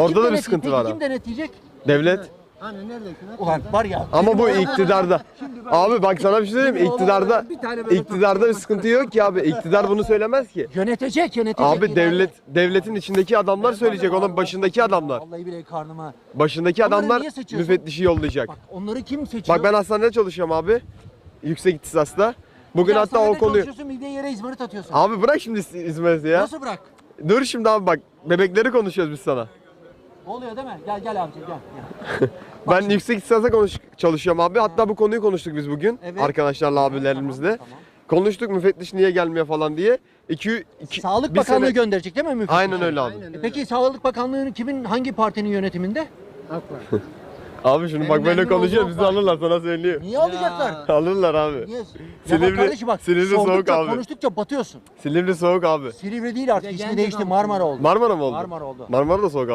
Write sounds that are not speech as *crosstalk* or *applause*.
Orada da bir sıkıntı var Kim abi. denetleyecek? Devlet. Hani nerede hükümet? Ulan var ya. Ama bu iktidarda. Abi bak sana bir şey söyleyeyim? İktidarda Bir tane böyle iktidarda bir sıkıntı yok ki abi. İktidar bunu söylemez ki. Yönetecek, yönetecek. Abi devlet devletin içindeki adamlar söyleyecek. Onun başındaki adamlar. Vallahi bile karnıma. Başındaki adamlar müfettişi yollayacak. Bak onları kim seçiyor? Bak ben hastanede çalışıyorum abi. Yüksek ihtisasla. Bugün Bir hatta o konuyu... çalışıyorsun, bildiğin yere izmarit atıyorsun. Abi bırak şimdi İzmir'i ya. Nasıl bırak? Dur şimdi abi bak. Bebekleri konuşuyoruz biz sana. Oluyor değil mi? Gel gel amca gel. gel. *laughs* Ben yüksek ihtisasa konuş çalışıyorum abi. Hatta bu konuyu konuştuk biz bugün. Evet. Arkadaşlarla abilerimizle. Tamam, tamam. Konuştuk müfettiş niye gelmiyor falan diye. İki, iki, Sağlık bir Bakanlığı sene- gönderecek değil mi müfettiş? Aynen öyle abi. E Peki Sağlık Bakanlığı kimin hangi partinin yönetiminde? AK Parti. *laughs* Abi şimdi bak böyle konuşuyor bizi alırlar sana söyleyeyim. Niye alacaklar? Alırlar abi. Niye? Ya Silivri- bak kardeşim bak Silivri soğuk abi. konuştukça batıyorsun. Silivri soğuk abi. Silivri değil artık ismi değişti Marmara oldu. Marmara mı oldu? Marmara oldu. Marmara da soğuk abi.